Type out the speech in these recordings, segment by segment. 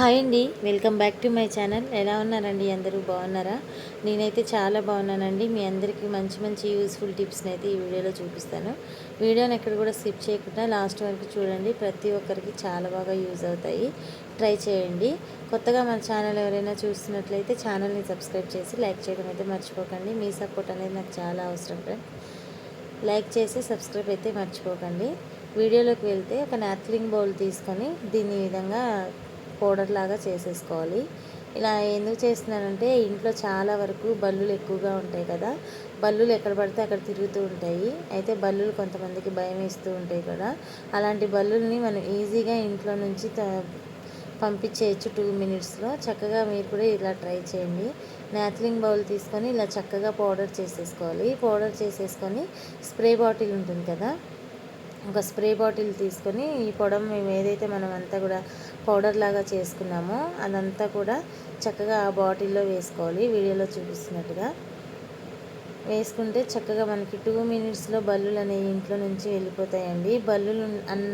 Hi అండి. Welcome back to my channel. ఎలా ఉన్నారండి? అందరూ బాగున్నారా? నేనైతే చాలా బాగున్నానండి. మీ అందరికీ మంచి మంచి యూస్ఫుల్ టిప్స్ని అయితే ఈ వీడియోలో చూపిస్తాను. వీడియోని ఎక్కడ కూడా స్కిప్ చేయకుండా లాస్ట్ వరకు చూడండి. ప్రతి ఒక్కరికి చాలా బాగా యూజ్ అవుతాయి. ట్రై చేయండి. కొత్తగా మన ఛానల్ ఎవరైనా చూస్తున్నట్లయితే ఛానల్ని సబ్స్క్రైబ్ చేసి లైక్ చేయడం అయితే మర్చిపోకండి. మీ సపోర్ట్ అనేది నాకు చాలా అవసరం ఫ్రెండ్. లైక్ చేసి సబ్స్క్రైబ్ అయితే మర్చిపోకండి. వీడియోలోకి వెళ్తే ఒక నాథ్లింగ్ బౌల్ తీసుకొని దీన్ని విధంగా పౌడర్ లాగా చేసేసుకోవాలి. ఇలా ఎందుకు చేస్తున్నానంటే ఇంట్లో చాలా వరకు బల్లులు ఎక్కువగా ఉంటాయి కదా బల్లులు ఎక్కడ పడితే అక్కడ తిరుగుతూ ఉంటాయి. అయితే బల్లులు కొంతమందికి భయం వేస్తూ ఉంటాయి కదా అలాంటి బల్లుల్ని మనం ఈజీగా ఇంట్లో నుంచి పంపించేయచ్చు టూ మినిట్స్లో. చక్కగా మీరు కూడా ఇలా ట్రై చేయండి. నాథ్లింగ్ బౌల్ తీసుకొని ఇలా చక్కగా పౌడర్ చేసేసుకోవాలి. పౌడర్ చేసేసుకొని స్ప్రే బాటిల్ ఉంటుంది కదా ఒక స్ప్రే బాటిల్ తీసుకొని ఈ పొడం మేము ఏదైతే మనం అంతా కూడా పౌడర్ లాగా చేసుకున్నామో. అదంతా కూడా చక్కగా ఆ బాటిల్లో వేసుకోవాలి. వీడియోలో చూపిస్తున్నట్టుగా. వేసుకుంటే చక్కగా మనకి టూ మినిట్స్లో బల్లులు అనేవి ఇంట్లో నుంచి వెళ్ళిపోతాయండి. బల్లులు అన్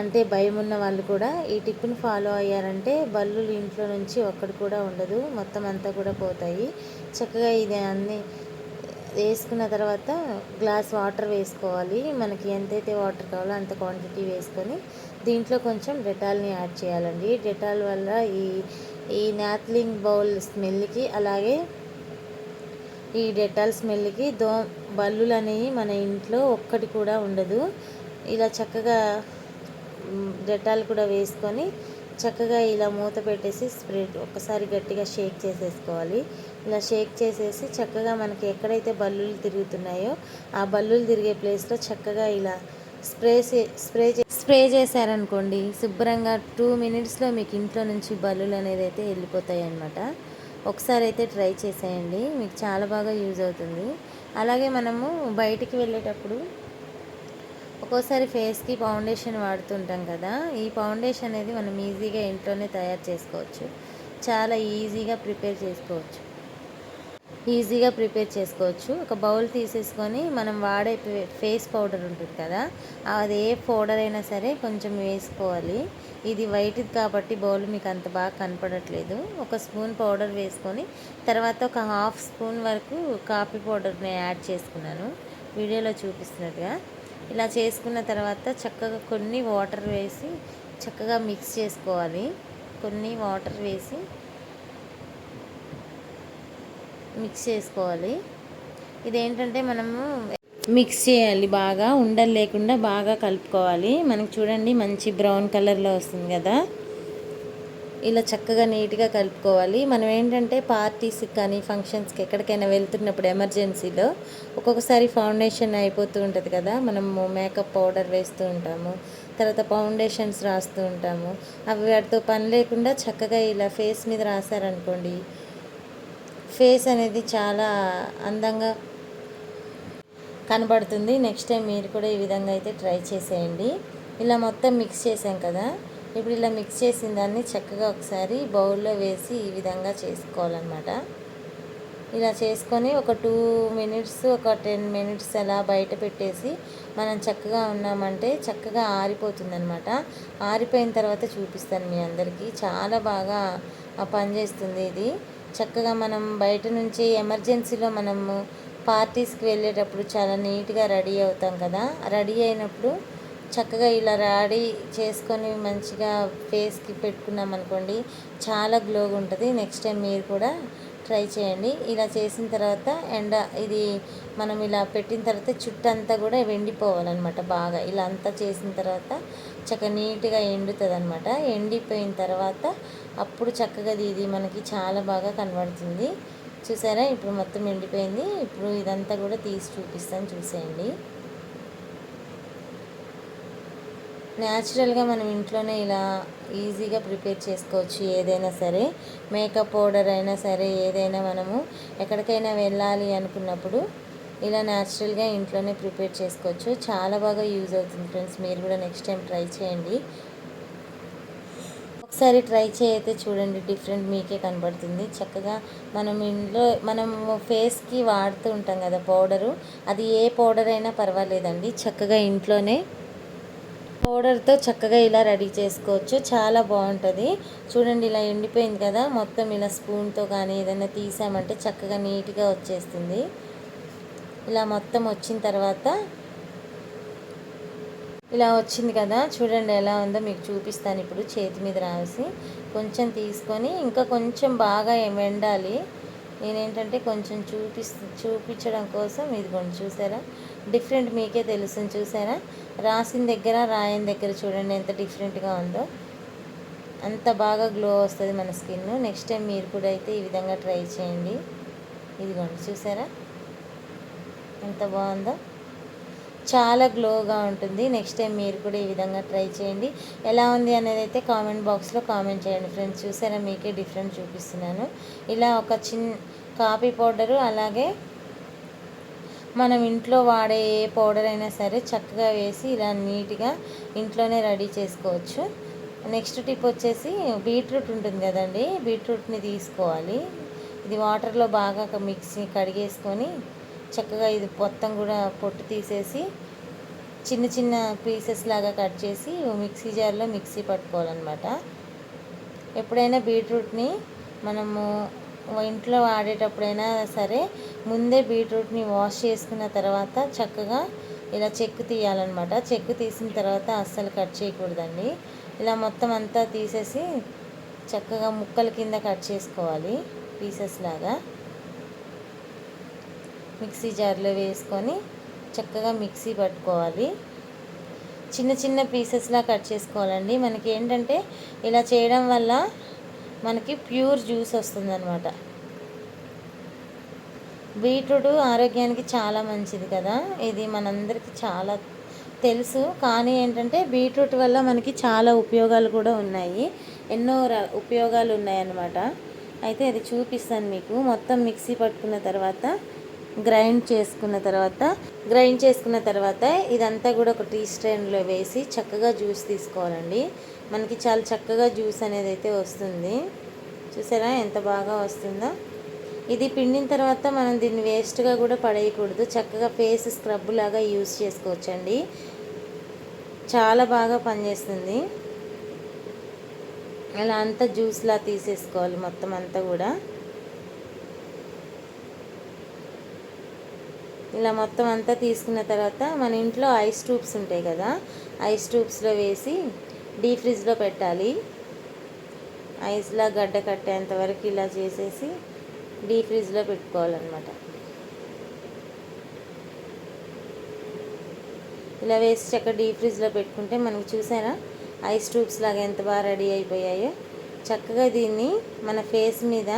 అంటే భయం ఉన్న వాళ్ళు కూడా ఈ టిప్ని ఫాలో అయ్యారంటే బల్లులు ఇంట్లో నుంచి ఒక్కడు కూడా ఉండదు. మొత్తం అంతా కూడా పోతాయి. చక్కగా ఇది అన్నీ వేసుకున్న తర్వాత గ్లాస్ వాటర్ వేసుకోవాలి. మనకి ఎంతైతే వాటర్ కావాలో అంత క్వాంటిటీ వేసుకొని దీంట్లో కొంచెం డెటాల్ని యాడ్ చేయాలండి. డెటాల్ వల్ల ఈ ఈ నాథ్లింగ్ బౌల్ స్మెల్కి అలాగే ఈ డెటాల్ స్మెల్కి దో బల్లులు అనేవి మన ఇంట్లో ఒక్కటి కూడా ఉండదు. ఇలా చక్కగా డెటాల్ కూడా వేసుకొని చక్కగా ఇలా మూత పెట్టేసి స్ప్రెడ్ ఒకసారి గట్టిగా షేక్ చేసేసుకోవాలి. ఇలా షేక్ చేసేసి చక్కగా మనకి ఎక్కడైతే బల్లులు తిరుగుతున్నాయో ఆ బల్లులు తిరిగే ప్లేస్లో చక్కగా ఇలా స్ప్రే స్ప్రే స్ప్రే చేశారనుకోండి శుభ్రంగా టూ మినిట్స్లో మీకు ఇంట్లో నుంచి బల్లులు అనేది అయితే వెళ్ళిపోతాయనమాట ఒకసారి అయితే ట్రై చేసేయండి మీకు చాలా బాగా యూజ్ అవుతుంది. అలాగే మనము బయటికి వెళ్ళేటప్పుడు ఒక్కోసారి ఫేస్కి ఫౌండేషన్ వాడుతుంటాం కదా ఈ ఫౌండేషన్ అనేది మనం ఈజీగా ఇంట్లోనే తయారు చేసుకోవచ్చు. చాలా ఈజీగా ప్రిపేర్ చేసుకోవచ్చు. ఈజీగా ప్రిపేర్ చేసుకోవచ్చు. ఒక బౌల్ తీసేసుకొని మనం వాడే ఫేస్ పౌడర్ ఉంటుంది కదా అది ఏ పౌడర్ అయినా సరే కొంచెం వేసుకోవాలి. ఇది వైట్ కాబట్టి బౌల్ మీకు అంత బాగా కనపడట్లేదు. ఒక స్పూన్ పౌడర్ వేసుకొని తర్వాత ఒక హాఫ్ స్పూన్ వరకు కాఫీ పౌడర్ని యాడ్ చేసుకున్నాను. వీడియోలో చూపిస్తున్నట్టుగా ఇలా చేసుకున్న తర్వాత చక్కగా కొన్ని వాటర్ వేసి చక్కగా మిక్స్ చేసుకోవాలి. కొన్ని వాటర్ వేసి మిక్స్ చేసుకోవాలి. ఇదేంటంటే మనము మిక్స్ చేయాలి బాగా ఉండలు లేకుండా బాగా కలుపుకోవాలి. మనకు చూడండి మంచి బ్రౌన్ కలర్లో వస్తుంది కదా. ఇలా చక్కగా నీట్గా కలుపుకోవాలి. మనం ఏంటంటే పార్టీస్కి కానీ ఫంక్షన్స్కి ఎక్కడికైనా వెళ్తున్నప్పుడు ఎమర్జెన్సీలో ఒక్కొక్కసారి ఫౌండేషన్ అయిపోతూ ఉంటుంది కదా మనము మేకప్ పౌడర్ వేస్తూ ఉంటాము తర్వాత ఫౌండేషన్స్ రాస్తూ ఉంటాము. అవి వాటితో పని లేకుండా చక్కగా ఇలా ఫేస్ మీద రాశారనుకోండి ఫేస్ అనేది చాలా అందంగా కనబడుతుంది. నెక్స్ట్ టైం మీరు కూడా ఈ విధంగా అయితే ట్రై చేసేయండి. ఇలా మొత్తం మిక్స్ చేసాం కదా ఇప్పుడు ఇలా మిక్స్ చేసిన దాన్ని చక్కగా ఒకసారి బౌల్లో వేసి ఈ విధంగా చేసుకోవాలన్నమాట. ఇలా చేసుకొని ఒక టూ మినిట్స్ ఒక టెన్ మినిట్స్ అలా బయట పెట్టేసి మనం చక్కగా ఉన్నామంటే చక్కగా ఆరిపోతుందనమాట ఆరిపోయిన తర్వాత చూపిస్తాను మీ అందరికీ. చాలా బాగా పనిచేస్తుంది ఇది. చక్కగా మనం బయట నుంచి ఎమర్జెన్సీలో మనము పార్టీస్కి వెళ్ళేటప్పుడు చాలా నీట్గా రెడీ అవుతాం కదా. రెడీ అయినప్పుడు చక్కగా ఇలా రెడీ చేసుకొని మంచిగా ఫేస్కి పెట్టుకున్నాం అనుకోండి చాలా గ్లోగా ఉంటుంది. నెక్స్ట్ టైం మీరు కూడా ట్రై చేయండి. ఇలా చేసిన తర్వాత ఎండ ఇది మనం ఇలా పెట్టిన తర్వాత చుట్టంతా కూడా వెండిపోవాలన్నమాట బాగా. ఇలా అంతా చేసిన తర్వాత చక్కగా నీట్గా ఎండుతుంది అనమాట ఎండిపోయిన తర్వాత అప్పుడు చక్కగా ఇది మనకి చాలా బాగా కనబడుతుంది. చూసారా? ఇప్పుడు మొత్తం ఎండిపోయింది. ఇప్పుడు ఇదంతా కూడా తీసి చూపిస్తాను. చూసేయండి. న్యాచురల్గా మనం ఇంట్లోనే ఇలా ఈజీగా ప్రిపేర్ చేసుకోవచ్చు ఏదైనా సరే. మేకప్ పౌడర్ అయినా సరే ఏదైనా మనము ఎక్కడికైనా వెళ్ళాలి అనుకున్నప్పుడు ఇలా న్యాచురల్గా ఇంట్లోనే ప్రిపేర్ చేసుకోవచ్చు. చాలా బాగా యూజ్ అవుతుంది ఫ్రెండ్స్ మీరు కూడా నెక్స్ట్ టైం ట్రై చేయండి. ఒకసారి ట్రై చేయతే చూడండి డిఫరెంట్ మీకే కనబడుతుంది. చక్కగా మనం ఇంట్లో మనం ఫేస్కి వాడుతూ ఉంటాం కదా పౌడరు అది ఏ పౌడర్ అయినా పర్వాలేదండి. చక్కగా ఇంట్లోనే పౌడర్తో చక్కగా ఇలా రెడీ చేసుకోవచ్చు. చాలా బాగుంటుంది. చూడండి ఇలా ఎండిపోయింది కదా. మొత్తం ఇలా స్పూన్తో కానీ ఏదైనా తీసామంటే చక్కగా నీట్గా వచ్చేస్తుంది. ఇలా మొత్తం వచ్చిన తర్వాత ఇలా వచ్చింది కదా. చూడండి ఎలా ఉందో మీకు చూపిస్తాను ఇప్పుడు చేతి మీద రాసి. కొంచెం తీసుకొని ఇంకా కొంచెం బాగా ఎండాలి నేనేంటంటే కొంచెం చూపిస్ చూపించడం కోసం ఇది కొంచెం చూసారా? డిఫరెంట్ మీకే తెలుసు చూసారా? రాసిన దగ్గర రాయని దగ్గర చూడండి ఎంత డిఫరెంట్గా ఉందో. అంత బాగా గ్లో వస్తుంది మన స్కిన్ నెక్స్ట్ టైం మీరు కూడా అయితే ఈ విధంగా ట్రై చేయండి. ఇదిగోండి చూసారా? ఎంత బాగుందో. చాలా గ్లోగా ఉంటుంది. నెక్స్ట్ టైం మీరు కూడా ఈ విధంగా ట్రై చేయండి. ఎలా ఉంది అనేది అయితే కామెంట్ బాక్స్లో కామెంట్ చేయండి ఫ్రెండ్స్ చూసారా? మీకే డిఫరెంట్ చూపిస్తున్నాను. ఇలా ఒక చిన్న కాఫీ పౌడరు అలాగే మనం ఇంట్లో వాడే ఏ పౌడర్ అయినా సరే చక్కగా వేసి ఇలా నీట్గా ఇంట్లోనే రెడీ చేసుకోవచ్చు. నెక్స్ట్ టిప్ వచ్చేసి బీట్రూట్ ఉంటుంది కదండి బీట్రూట్ని తీసుకోవాలి. ఇది వాటర్లో బాగా మిక్సీ కడిగేసుకొని చక్కగా ఇది మొత్తం కూడా పొట్టు తీసేసి చిన్న చిన్న పీసెస్ లాగా కట్ చేసి మిక్సీ జార్లో మిక్సీ పట్టుకోవాలన్నమాట. ఎప్పుడైనా బీట్రూట్ని మనము ఇంట్లో వాడేటప్పుడైనా సరే ముందే బీట్రూట్ని వాష్ చేసుకున్న తర్వాత చక్కగా ఇలా చెక్కు తీయాలన్నమాట. చెక్కు తీసిన తర్వాత అస్సలు కట్ చేయకూడదండి. ఇలా మొత్తం అంతా తీసేసి చక్కగా ముక్కల కింద కట్ చేసుకోవాలి పీసెస్ లాగా. మిక్సీ జార్లో వేసుకొని చక్కగా మిక్సీ పట్టుకోవాలి. చిన్న చిన్న పీసెస్లా కట్ చేసుకోవాలండి. మనకి ఏంటంటే ఇలా చేయడం వల్ల మనకి ప్యూర్ జ్యూస్ వస్తుందన్నమాట. బీట్రూట్ ఆరోగ్యానికి చాలా మంచిది కదా. ఇది మనందరికీ చాలా తెలుసు. కానీ ఏంటంటే బీట్రూట్ వల్ల మనకి చాలా ఉపయోగాలు కూడా ఉన్నాయి. ఎన్నో ఉపయోగాలు ఉన్నాయన్నమాట. అయితే అది చూపిస్తాను మీకు. మొత్తం మిక్సీ పట్టుకున్న తర్వాత గ్రైండ్ చేసుకున్న తర్వాత గ్రైండ్ చేసుకున్న తర్వాత ఇదంతా కూడా ఒక టీ స్ట్రైన్లో వేసి చక్కగా జ్యూస్ తీసుకోవాలండి. మనకి చాలా చక్కగా జ్యూస్ అనేది అయితే వస్తుంది. చూసారా ఎంత బాగా వస్తుందో? ఇది పిండిన తర్వాత మనం దీన్ని వేస్ట్గా కూడా పడేయకూడదు. చక్కగా ఫేస్ స్క్రబ్ లాగా యూస్ చేసుకోవచ్చండి. చాలా బాగా పనిచేస్తుంది. అలా అంతా జ్యూస్లా తీసేసుకోవాలి మొత్తం అంతా కూడా. ఇలా మొత్తం అంతా తీసుకున్న తర్వాత మన ఇంట్లో ఐస్ ట్యూబ్స్ ఉంటాయి కదా ఐస్ ట్యూబ్స్లో వేసి డీ ఫ్రిడ్జ్లో పెట్టాలి. ఐస్లా గడ్డ కట్టేంత వరకు ఇలా చేసేసి డీ ఫ్రిడ్జ్లో పెట్టుకోవాలన్నమాట. ఇలా వేసి చక్క డీ ఫ్రిడ్జ్లో పెట్టుకుంటే మనకు చూసారా ఐస్ ట్యూబ్స్ లాగా ఎంత బాగా రెడీ అయిపోయాయో. చక్కగా దీన్ని మన ఫేస్ మీద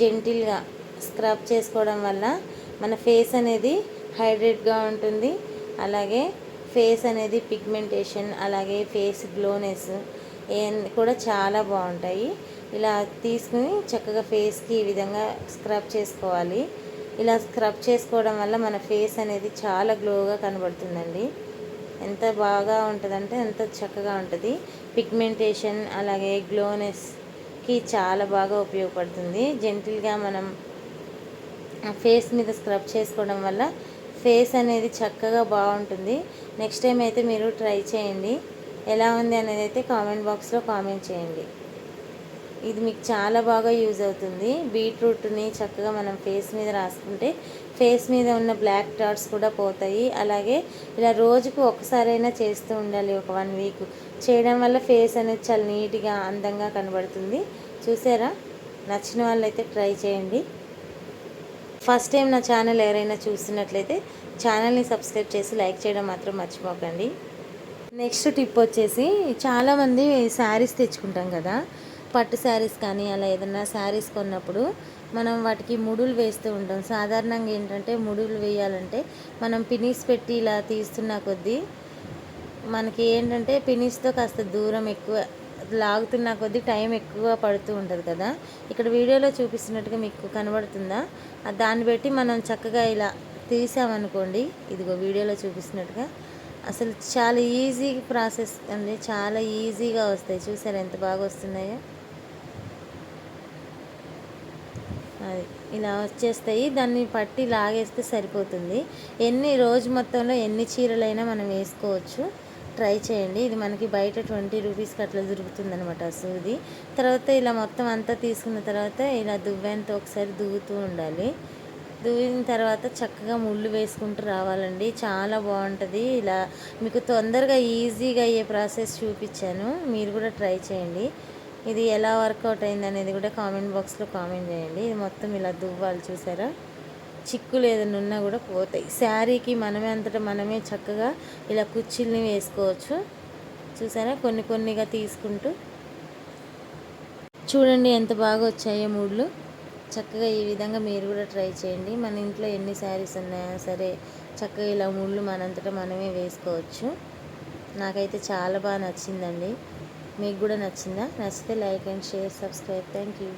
జెంటిల్గా స్క్రబ్ చేసుకోవడం వల్ల మన ఫేస్ అనేది హైడ్రేట్గా ఉంటుంది. అలాగే ఫేస్ అనేది పిగ్మెంటేషన్ అలాగే ఫేస్ గ్లోనెస్ కూడా చాలా బాగుంటాయి. ఇలా తీసుకుని చక్కగా ఫేస్కి ఈ విధంగా స్క్రబ్ చేసుకోవాలి. ఇలా స్క్రబ్ చేసుకోవడం వల్ల మన ఫేస్ అనేది చాలా గ్లోగా కనబడుతుందండి. ఎంత బాగా ఉంటుందంటే ఎంత చక్కగా ఉంటుంది. పిగ్మెంటేషన్ అలాగే గ్లోనెస్కి చాలా బాగా ఉపయోగపడుతుంది. జెంటిల్గా మనం ఫేస్ మీద స్క్రబ్ చేసుకోవడం వల్ల ఫేస్ అనేది చక్కగా బాగుంటుంది. నెక్స్ట్ టైం అయితే మీరు ట్రై చేయండి. ఎలా ఉంది అనేది అయితే కామెంట్ బాక్స్లో కామెంట్ చేయండి. ఇది మీకు చాలా బాగా యూజ్ అవుతుంది. బీట్రూట్ని చక్కగా మనం ఫేస్ మీద రాసుకుంటే ఫేస్ మీద ఉన్న బ్లాక్ డాట్స్ కూడా పోతాయి. అలాగే ఇలా రోజుకు ఒకసారైనా చేస్తూ ఉండాలి ఒక వన్ వీక్. చేయడం వల్ల ఫేస్ అనేది చాలా నీట్గా అందంగా కనబడుతుంది. చూసారా? నచ్చిన వాళ్ళైతే ట్రై చేయండి. ఫస్ట్ టైం నా ఛానల్ ఎవరైనా చూస్తున్నట్లయితే ఛానల్ని సబ్స్క్రైబ్ చేసి లైక్ చేయడం మాత్రం మర్చిపోకండి. నెక్స్ట్ టిప్ వచ్చేసి చాలామంది శారీస్ తెచ్చుకుంటాం కదా. పట్టు శారీస్ కానీ అలా ఏదైనా శారీస్ కొన్నప్పుడు మనం వాటికి ముడులు వేస్తూ ఉంటాం. సాధారణంగా ఏంటంటే ముడులు వేయాలంటే మనం పినీస్ పెట్టి ఇలా తీస్తున్న కొద్దీ మనకి ఏంటంటే పినీస్తో కాస్త దూరం ఎక్కువ లాగుతున్న కొద్దీ టైం ఎక్కువ పడుతూ ఉంటుంది కదా. ఇక్కడ వీడియోలో చూపిస్తున్నట్టుగా మీకు కనబడుతుందా? దాన్ని బట్టి మనం చక్కగా ఇలా తీసామనుకోండి. ఇదిగో వీడియోలో చూపిస్తున్నట్టుగా. అసలు చాలా ఈజీ ప్రాసెస్ అండి. చాలా ఈజీగా వస్తాయి. చూసారు ఎంత బాగా వస్తున్నాయో? అది ఇలా వచ్చేస్తాయి. దాన్ని పట్టి లాగేస్తే సరిపోతుంది. ఎన్ని రోజు మొత్తంలో ఎన్ని చీరలైనా మనం వేసుకోవచ్చు. ట్రై చేయండి. ఇది మనకి బయట ట్వంటీ రూపీస్కి అట్లా దొరుకుతుంది అనమాట సూది తర్వాత ఇలా మొత్తం అంతా తీసుకున్న తర్వాత ఇలా దువ్వెంతో ఒకసారి దువ్వుతూ ఉండాలి. దువ్విన తర్వాత చక్కగా ముళ్ళు వేసుకుంటూ రావాలండి. చాలా బాగుంటుంది. ఇలా మీకు తొందరగా ఈజీగా అయ్యే ప్రాసెస్ చూపించాను. మీరు కూడా ట్రై చేయండి. ఇది ఎలా వర్కౌట్ అయింది అనేది కూడా కామెంట్ బాక్స్లో కామెంట్ చేయండి. ఇది మొత్తం ఇలా దువ్వాలి చూసారా? చిక్కులు ఏదైనా ఉన్నా కూడా పోతాయి. శారీకి మనమే అంతటా మనమే చక్కగా ఇలా కుర్చీల్ని వేసుకోవచ్చు. చూసారా? కొన్ని కొన్నిగా తీసుకుంటూ. చూడండి ఎంత బాగా వచ్చాయో మూడ్లు. చక్కగా ఈ విధంగా మీరు కూడా ట్రై చేయండి. మన ఇంట్లో ఎన్ని శారీస్ ఉన్నాయా సరే చక్కగా ఇలా ముళ్ళు మనంతటా మనమే వేసుకోవచ్చు. నాకైతే చాలా బాగా నచ్చిందండి. మీకు కూడా నచ్చిందా? నచ్చితే like and share subscribe. Thank you